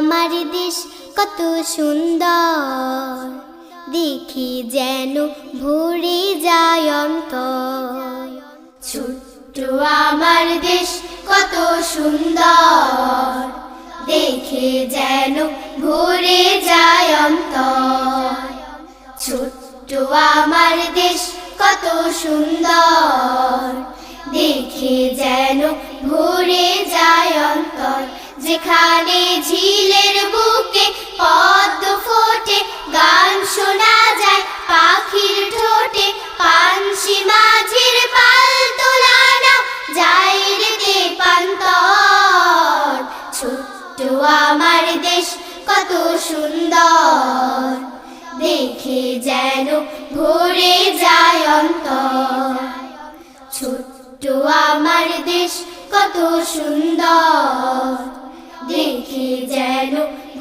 আমার দেশ কত সুন্দর। দেখি যেন ভরে যায় অন্তর। ছোট্ট আমার দেশ কত সুন্দর। দেখে যেন ভরে যায় অন্তর। ছোট্ট আমার দেশ কত সুন্দর। দেখে যেন কত সুন্দর। দেখে যেন ভরে যায় অন্তর। ছোট্ট আমার দেশ কত সুন্দর। দেখে যেন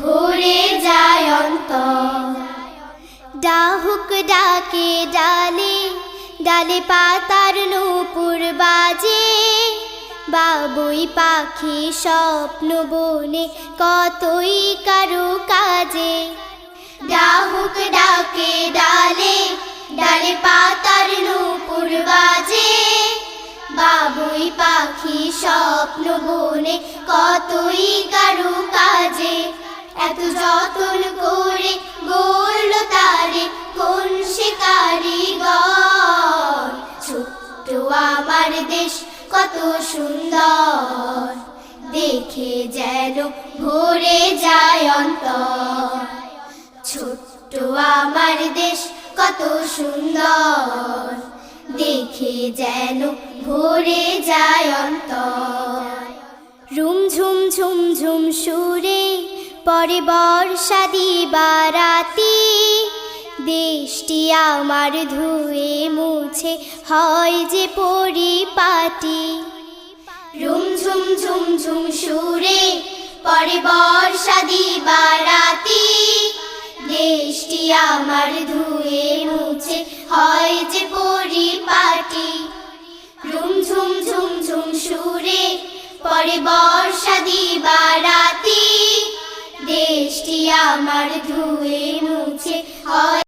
ভরে যায় অন্তর। ডাহুক ডাকে ডালে ডালে পাতার বাজে বাবুই পাখি স্বপ্ন বনে কতই কারু কাজে। ডাহুক ডাকে ডালে ডালে পাতার নূপুর বাজে। বাবুই পাখি স্বপ্ন বনে কতই কারু কাজে। এত যতন করে গড়ল তারে কোন সে কারিগর ছোট্ট আমার দেশ কত সুন্দর। দেখে যেন ভরে যায় অন্তর। ছোট্ট আমার দেশ কত সুন্দর। দেখে যেন ভরে যায় অন্তর। রুম ঝুম ঝুম ঝুম সুরে পরে বর্ষা দিবারাতি দেশটি আমার ধুয়ে মুছে হয় যে পরিপাটি। সুরে, পরে বর্ষা দিবারাতি দেশটি আমার ধুয়ে মুছে, হয় যে পরিপাটি। রুম ঝুম ঝুম ঝুম সুরে, পরে বর্ষা দিবারাতি দেশটি আমার ধুয়ে মুছে, হয়